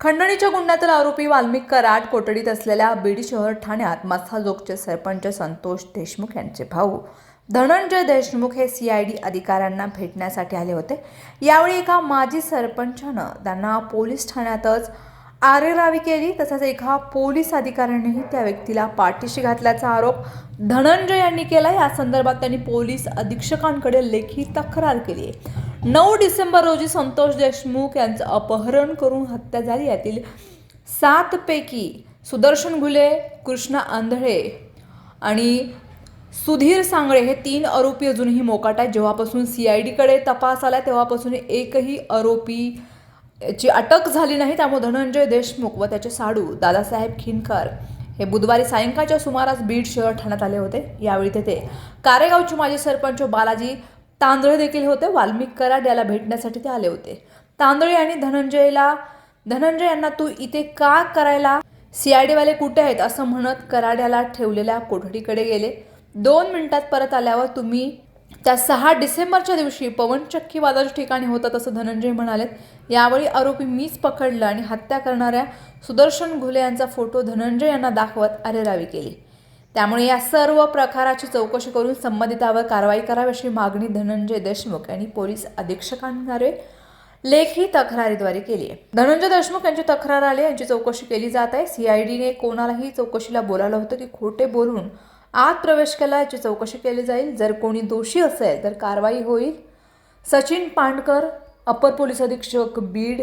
खंडणीच्या गुन्ह्यातील आरोपी वाल्मिक कराड कोठडीत असलेल्या बीड शहर ठाण्यात मसाजोगचे सरपंच संतोष देशमुख यांचे भाऊ धनंजय देशमुख हे सी आय डी अधिकाऱ्यांना भेटण्यासाठी आले होते. यावेळी एका माजी सरपंचानं त्यांना पोलीस ठाण्यातच आरेरावी केली तसंच एका पोलीस अधिकाऱ्यानेही त्या व्यक्तीला पाठीशी घातल्याचा आरोप धनंजय यांनी केला. या संदर्भात त्यांनी पोलीस अधीक्षकांकडे लेखी तक्रार केली आहे नऊ डिसेंबर रोजी संतोष देशमुख यांचं अपहरण करून हत्या झाली. यातील सातपैकी सुदर्शन घुले कृष्णा आंधळे आणि सुधीर सांगळे हे तीन आरोपी अजूनही मोकाट आहेत. जेव्हापासून सी आय डीकडे तपास आला तेव्हापासून एकही आरोपी ची अटक झाली नाही. त्यामुळे धनंजय देशमुख व त्याचे साडू दादासाहेब खिनकर हे बुधवारी सायंकाळच्या सुमारास बीड शहर ठाण्यात आले होते. यावेळी तेथे कारेगावचे माजी सरपंच बालाजी तांदळे देखील होते. वाल्मिक कराड याला भेटण्यासाठी ते आले होते. तांदळे आणि धनंजयला धनंजय यांना तू इथे का करायला? सीआयडीवाले कुठे आहेत? असं म्हणत कराड्याला ठेवलेल्या कोठडीकडे गेले. दोन मिनिटात परत आल्यावर तुम्ही त्या सहा डिसेंबरच्या दिवशी पवनचक्की वादाच्या ठिकाणी होता तसं धनंजय म्हणालेत यावेळी आरोपी मीच पकडलं आणि हत्या करणाऱ्या सुदर्शन घुले यांचा फोटो धनंजय यांना दाखवत अरेरावी केली. त्यामुळे या सर्व प्रकाराची चौकशी करून संबंधितावर कारवाई करावी अशी मागणी धनंजय देशमुख यांनी पोलीस अधीक्षकांद्वारे लेखी तक्रारीद्वारे केली आहे. धनंजय देशमुख यांची तक्रार आली यांची चौकशी केली जात आहे. सीआयडीने कोणालाही चौकशीला बोलावलं होतं की खोटे बोलून आत प्रवेश केला याची चौकशी केली जाईल. जर कोणी दोषी असेल तर कारवाई होईल. सचिन पांडकर अपर पोलीस अधीक्षक बीड.